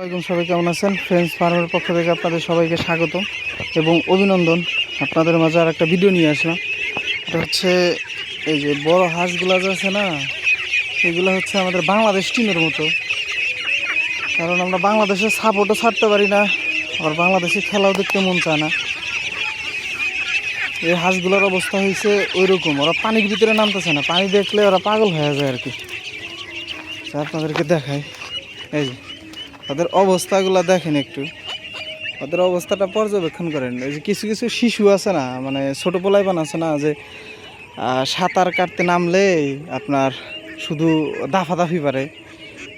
ওয়ালাইকুম সবাই কেমন আছেন? ফ্রেন্ডস ফার্মের পক্ষ থেকে আপনাদের সবাইকে স্বাগত এবং অভিনন্দন আপনাদের মাঝে আর একটা ভিডিও নিয়ে আসলাম। এটা হচ্ছে এই যে বড় হাঁসগুলো যে আছে না, এগুলো হচ্ছে আমাদের বাংলাদেশ টিমের মতো। কারণ আমরা বাংলাদেশের সাপোর্টও ছাড়তে পারি না, আবার বাংলাদেশে খেলাও দেখতে মন চায় না। এই হাঁসগুলোর অবস্থা হয়েছে ওই রকম ওরা পানির ভিতরে নামতেছে না, পানি দেখলে ওরা পাগল হয়ে যায় আর কি। আপনাদেরকে দেখায় এই যে ওদের অবস্থাগুলো দেখেন একটু। ওদের অবস্থাটা পর্যবেক্ষণ করেন। এই যে কিছু কিছু শিশু আছে না মানে ছোট পোলাইপান আছে না, যে সাঁতার কাটতে নামলে আপনার শুধু দাফাদাফি পারে।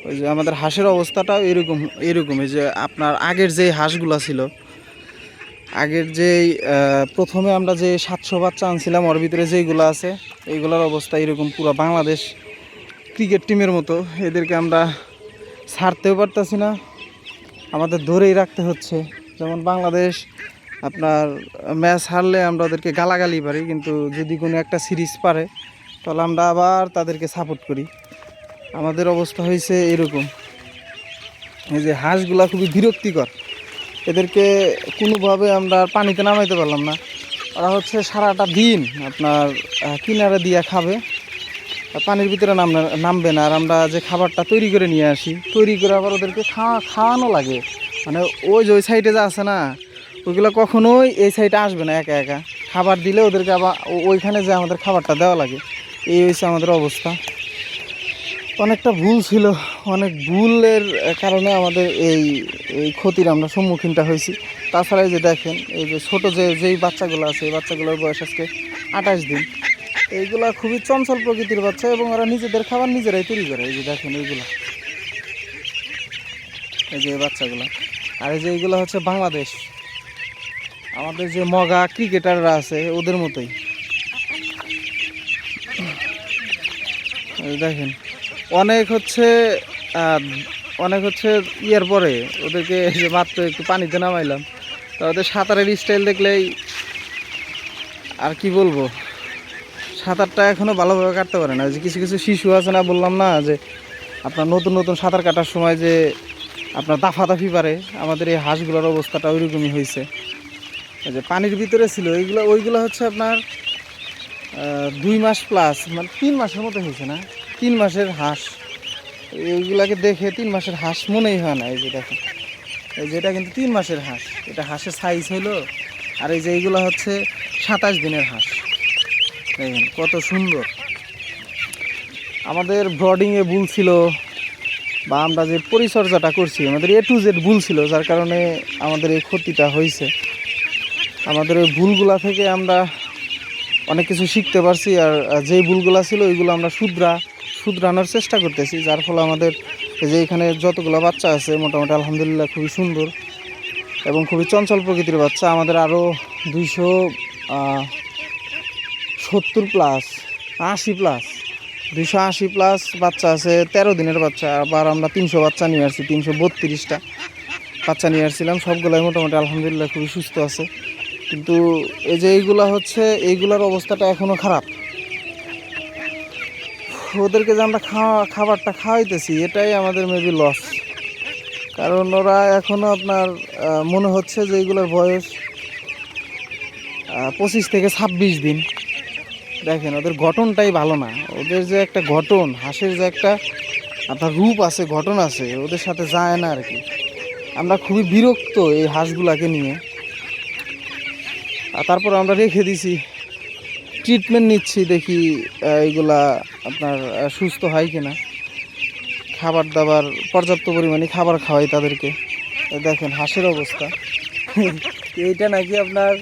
ওই যে আমাদের হাঁসের অবস্থাটাও এরকম এরকম এই যে আপনার আগের যে হাঁসগুলো ছিল, আগের যেই প্রথমে আমরা যে সাতশো বাচ্চা আনছিলাম, ওর ভিতরে যেইগুলো আছে, এইগুলোর অবস্থা এরকম পুরো বাংলাদেশ ক্রিকেট টিমের মতো। এদেরকে আমরা ছাড়তেও পারতাছি না। আমাদের ধরেই রাখতে হচ্ছে। যেমন বাংলাদেশ, আপনার ম্যাচ হারলে আমরা ওদেরকে গালাগালি পারি কিন্তু যদি কোনো একটা সিরিজ পারে, তাহলে আমরা আবার তাদেরকে সাপোর্ট করি। আমাদের অবস্থা হয়েছে এরকম। এই যে হাঁসগুলা খুবই বিরক্তিকর। এদেরকে কোনোভাবে আমরা পানিতে নামাইতে পারলাম না। ওরা হচ্ছে সারাটা দিন আপনার কিনারে দিয়ে খাবে। পানির ভিতরে নাম নামবে না, আর আমরা যে খাবারটা তৈরি করে নিয়ে আসি, তৈরি করে আবার ওদেরকে খাওয়া খাওয়ানো লাগে। মানে ওই যে ওই সাইডে যা আছে না, ওইগুলো কখনোই এই সাইডে আসবে না একা একা। খাবার দিলে ওদেরকে আবার ওইখানে যে আমাদের খাবারটা দেওয়া লাগে, এই হচ্ছে আমাদের অবস্থা। অনেকটা ভুল ছিল, অনেক ভুলের কারণে আমাদের এই এই ক্ষতির আমরা সম্মুখীনটা হয়েছি। তাছাড়া যে দেখেন, এই যে ছোটো যে যেই বাচ্চাগুলো আছে, এই বাচ্চাগুলোর বয়স আজকে আঠাশ দিন। এইগুলা খুবই চঞ্চল প্রকৃতির বাচ্চা এবং ওরা নিজেদের খাবার নিজেরাই তৈরি করে। এই যে দেখেন এইগুলা। এই যে বাচ্চাগুলো। আর এই যে এইগুলো হচ্ছে বাংলাদেশ। আমাদের যে মগা ক্রিকেটাররা আছে, ওদের মতোই। দেখেন, অনেক হচ্ছে অনেক হচ্ছে ইয়ের পরে ওদেরকে যে মাত্র একটু পানিতে নামাইলাম। তো ওদের সাঁতারের স্টাইল দেখলেই আর কি বলব? সাঁতারটা এখনও ভালোভাবে কাটতে পারে না। যে কিছু কিছু শিশু আছে না, বললাম না, যে আপনার নতুন নতুন সাঁতার কাটার সময় যে আপনার দাফাদাফি পারে, আমাদের এই হাঁসগুলোর অবস্থাটা ওইরকমই হয়েছে। যে পানির ভিতরে ছিল ওইগুলো ওইগুলো হচ্ছে আপনার দুই মাস প্লাস মানে তিন মাসের মতো হয়েছে না? তিন মাসের হাঁস। এইগুলাকে দেখে তিন মাসের হাঁস মনেই হয় না, এই যে দেখেন। এই যে এটা কিন্তু তিন মাসের হাঁস, এটা হাঁসের সাইজ হলো আর এই যে এইগুলো হচ্ছে সাতাশ দিনের হাঁস। দেখেন, কত সুন্দর। আমাদের ব্রডিংয়ে ভুল ছিল বা আমরা যে পরিচর্যাটা করছি, আমাদের এ টু জেড ভুল ছিল, যার কারণে আমাদের এই ক্ষতিটা হয়েছে। আমাদের ওই ভুলগুলা থেকে আমরা অনেক কিছু শিখতে পারছি আর যেই ভুলগুলা ছিল, ওইগুলো আমরা শুধরা, শুধরানোর চেষ্টা করতেছি, যার ফলে আমাদের যে এখানে যতগুলো বাচ্চা আছে, মোটামুটি আলহামদুলিল্লাহ খুবই সুন্দর এবং খুবই চঞ্চল প্রকৃতির বাচ্চা। আমাদের আরও দুইশো সত্তর প্লাস আশি প্লাস দুইশো আশি প্লাস বাচ্চা আছে, তেরো দিনের বাচ্চা, আবার আমরা তিনশো বাচ্চা নিয়ে আসছি, তিনশো বত্রিশটা বাচ্চা নিয়ে আসছিলাম, সবগুলাই মোটামুটি আলহামদুলিল্লাহ খুবই সুস্থ আছে। কিন্তু এই যে এইগুলা হচ্ছে, এইগুলার অবস্থাটা এখনও খারাপ। ওদেরকে যে আমরা খাওয়া, খাবারটা খাওয়াইতেছি, এটাই আমাদের মেবি লস কারণ ওরা এখনও আপনার মনে হচ্ছে যে এইগুলোর বয়স পঁচিশ থেকে ছাব্বিশ দিন। দেখেন, ওদের গঠনটাই ভালো না। ওদের যে একটা গঠন, হাঁসের যে একটা আপনার রূপ আছে, গঠন আছে, ওদের সাথে যায় না আর কি। আমরা খুবই বিরক্ত এই হাঁসগুলাকে নিয়ে। আর তারপর আমরা রেখে দিছি ট্রিটমেন্ট নিচ্ছি, দেখি এইগুলা আপনার সুস্থ হয় কিনা। খাবার দাবার, পর্যাপ্ত পরিমাণে খাবার খাওয়াই তাদেরকে। দেখেন, হাঁসের অবস্থা। এইটা নাকি আপনার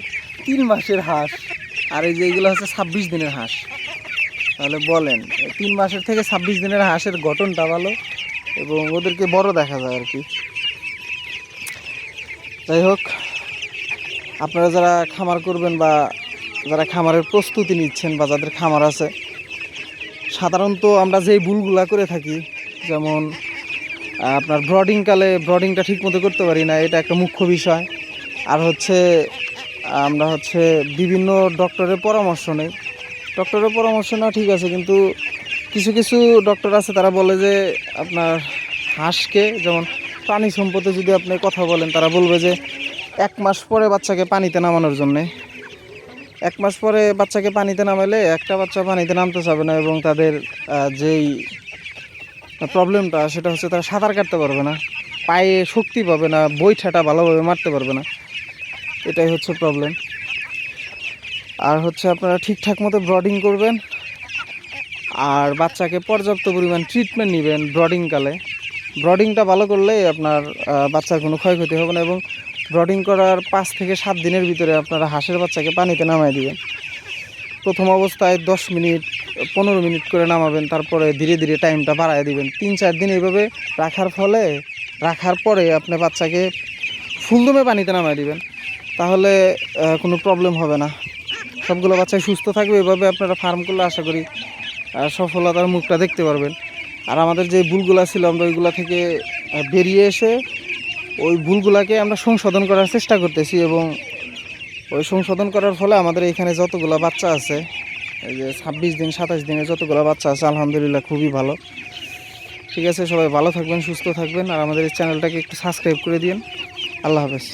তিন মাসের হাঁস। আর এই যে এইগুলো হচ্ছে ছাব্বিশ দিনের হাঁস। তাহলে বলেন তিন মাসের থেকে ছাব্বিশ দিনের হাঁসের গঠনটা ভালো এবং ওদেরকে বড় দেখা যায় আর কি। যাই হোক, আপনারা যারা খামার করবেন বা যারা খামারের প্রস্তুতি নিচ্ছেন বা যাদের খামার আছে, সাধারণত আমরা যেই ভুলগুলা করে থাকি, যেমন আপনার ব্রডিংকালে ব্রডিংটা ঠিক মতো করতে পারি না, এটা একটা মুখ্য বিষয়। আর হচ্ছে আমরা হচ্ছে বিভিন্ন ডক্টরের পরামর্শ নেই। ডক্টরের পরামর্শ না ঠিক আছে, কিন্তু কিছু কিছু ডক্টর আছে, তারা বলে যে আপনার হাঁসকে, যেমন প্রাণী সম্পদে যদি আপনি কথা বলেন, তারা বলবে যে এক মাস পরে বাচ্চাকে পানিতে নামানোর জন্যে। এক মাস পরে বাচ্চাকে পানিতে নামালে একটা বাচ্চা পানিতে নামতে চাবে না এবং তাদের যেই প্রবলেমটা সেটা হচ্ছে তারা সাঁতার কাটতে পারবে না, পায়ে শক্তি পাবে না বই বইঠাটা ভালোভাবে মারতে পারবে না। এটাই হচ্ছে প্রবলেম আর হচ্ছে আপনারা ঠিকঠাক মতো ব্রডিং করবেন, আর বাচ্চাকে পর্যাপ্ত পরিমাণ ট্রিটমেন্ট নেবেন ব্রডিং কালে। ব্রডিংটা ভালো করলে আপনার বাচ্চার কোনো ক্ষয়ক্ষতি হবে না এবং ব্রডিং করার পাঁচ থেকে সাত দিনের ভিতরে আপনারা হাঁসের বাচ্চাকে পানিতে নামায় দিবেন। প্রথম অবস্থায় দশ মিনিট, পনেরো মিনিট করে নামাবেন, তারপরে ধীরে ধীরে টাইমটা বাড়ায় দিবেন। তিন চার দিন এইভাবে রাখার ফলে, রাখার পরে আপনি বাচ্চাকে ফুলদমে পানিতে নামায় দিবেন। তাহলে কোনো প্রবলেম হবে না। সবগুলো বাচ্চাই সুস্থ থাকবে, এভাবে আপনারা ফার্ম করলে আশা করি সফলতার মুখটা দেখতে পারবেন। আর আমাদের যে ভুলগুলো ছিল, আমরা ওইগুলা থেকে বেরিয়ে এসে ওই ভুলগুলাকে আমরা সংশোধন করার চেষ্টা করতেছি এবং ওই সংশোধন করার ফলে আমাদের এখানে যতগুলো বাচ্চা আছে, এই যে ছাব্বিশ দিন, সাতাশ দিনে যতগুলো বাচ্চা আছে, আলহামদুলিল্লাহ খুবই ভালো। ঠিক আছে, সবাই ভালো থাকবেন, সুস্থ থাকবেন, আর আমাদের এই চ্যানেলটাকে একটু সাবস্ক্রাইব করে দিন আল্লাহ হাফেজ।